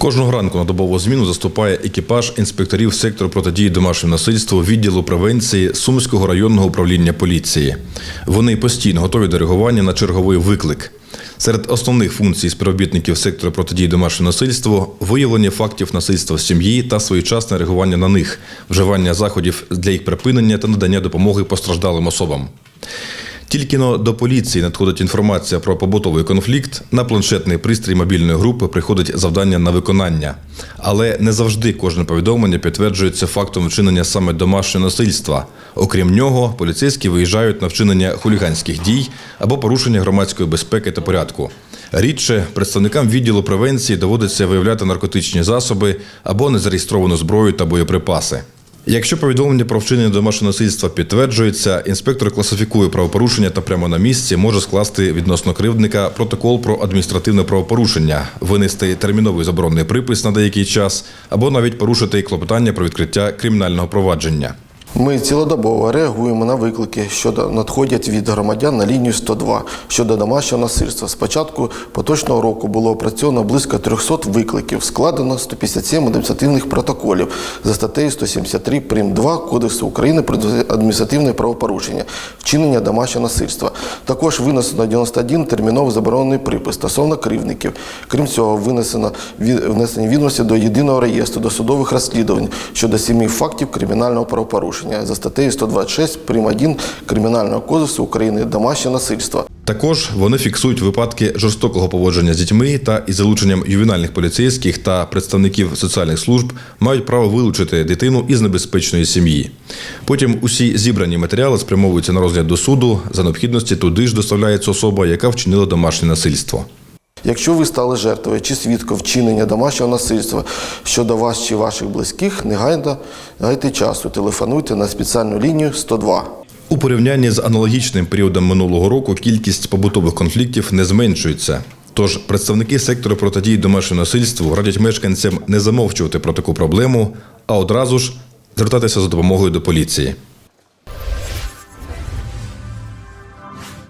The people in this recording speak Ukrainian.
Кожного ранку на добову зміну заступає екіпаж інспекторів сектору протидії домашньому насильству відділу превенції Сумського районного управління поліції. Вони постійно готові до реагування на черговий виклик. Серед основних функцій співробітників сектору протидії домашньому насильству виявлення фактів насильства в сім'ї та своєчасне реагування на них, вживання заходів для їх припинення та надання допомоги постраждалим особам. Тільки но до поліції надходить інформація про побутовий конфлікт. На планшетний пристрій мобільної групи приходить завдання на виконання. Але не завжди кожне повідомлення підтверджується фактом вчинення саме домашнього насильства. Окрім нього, поліцейські виїжджають на вчинення хуліганських дій або порушення громадської безпеки та порядку. Рідше представникам відділу превенції доводиться виявляти наркотичні засоби або незареєстровану зброю та боєприпаси. Якщо повідомлення про вчинення домашнього насильства підтверджується, інспектор класифікує правопорушення та прямо на місці може скласти відносно кривдника протокол про адміністративне правопорушення, винести терміновий заборонний припис на деякий час або навіть порушити клопотання про відкриття кримінального провадження. Ми цілодобово реагуємо на виклики, що надходять від громадян на лінію 102 щодо домашнього насильства. З початку поточного року було опрацьовано близько 300 викликів, складено 157 адміністративних протоколів за статтею 173 прим. 2 Кодексу України про адміністративне правопорушення, вчинення домашнього насильства. Також винесено 91 терміновий заборонений припис стосовно кривдників. Крім цього, винесено внесені відомості до єдиного реєстру досудових розслідувань щодо семи фактів кримінального правопорушення за статтею 126 прим. 1 Кримінального кодексу України домашнє насильство. Також вони фіксують випадки жорстокого поводження з дітьми та із залученням ювенальних поліцейських та представників соціальних служб мають право вилучити дитину із небезпечної сім'ї. Потім усі зібрані матеріали спрямовуються на розгляд до суду. За необхідності туди ж доставляється особа, яка вчинила домашнє насильство. Якщо ви стали жертвою чи свідком вчинення домашнього насильства щодо вас чи ваших близьких, негайно гайте часу, телефонуйте на спеціальну лінію 102. У порівнянні з аналогічним періодом минулого року кількість побутових конфліктів не зменшується. Тож представники сектору протидії домашньому насильству радять мешканцям не замовчувати про таку проблему, а одразу ж звертатися за допомогою до поліції.